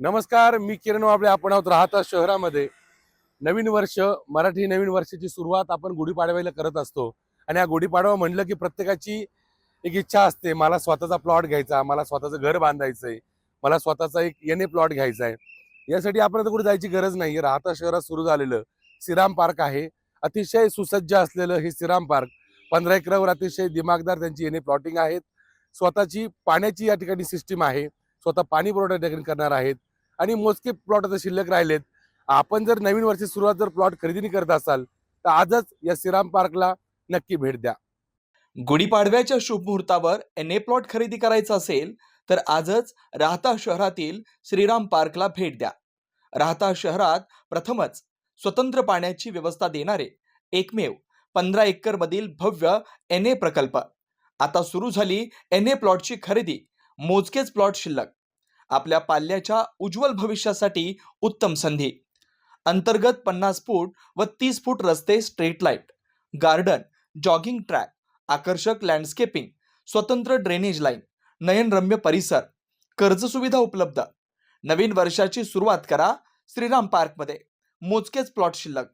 नमस्कार मी किरण वाबळे. आपण आहोत राहता शहरामध्ये. नवीन वर्ष मराठी नवीन वर्षाची सुरुवात आपण गुढीपाडव्याला करत असतो. आणि हा गुढीपाडवा म्हणलं की प्रत्येकाची एक इच्छा असते. मला स्वतःचा प्लॉट घ्यायचा मला स्वतःचं घर बांधायचं आहे मला स्वतःचा एक येणे प्लॉट घ्यायचा आहे यासाठी आपण आता कुठे जायची गरज नाही. राहता शहरात सुरू झालेलं श्रीराम पार्क आहे. अतिशय सुसज्ज असलेलं हे श्रीराम पार्क पंधरा एकरावर अतिशय दिमागदार त्यांची येणे प्लॉटिंग आहेत. स्वतःची पाण्याची या ठिकाणी सिस्टीम आहे. स्वतः पाणी पुरवठा ठिकाणी करणार आहेत. आणि मोजके प्लॉट आता शिल्लक राहिलेत. आपण जर नवीन वर्षी सुरुवात जर प्लॉट खरेदी करत असाल तर आजच या श्रीराम पार्कला नक्की भेट द्या. गुढीपाडव्याच्या शुभ मुहूर्तावर एन ए प्लॉट खरेदी करायचा असेल तर आजच राहता शहरातील श्रीराम पार्कला भेट द्या. राहता शहरात प्रथमच स्वतंत्र पाण्याची व्यवस्था देणारे एकमेव पंधरा एकर मधील भव्य एन ए प्रकल्प. आता सुरू झाली एन ए प्लॉटची खरेदी. मोजकेच प्लॉट शिल्लक. आपल्या पाल्याच्या उज्ज्वल भविष्यासाठी उत्तम संधी. अंतर्गत पन्नास फूट व तीस फूट रस्ते street light garden jogging track आकर्षक लँडस्केपिंग स्वतंत्र ड्रेनेज लाईन नयनरम्य परिसर कर्ज सुविधा उपलब्ध. नवीन वर्षाची सुरुवात करा श्रीराम पार्कमध्ये मोजकेच प्लॉट शिल्लक.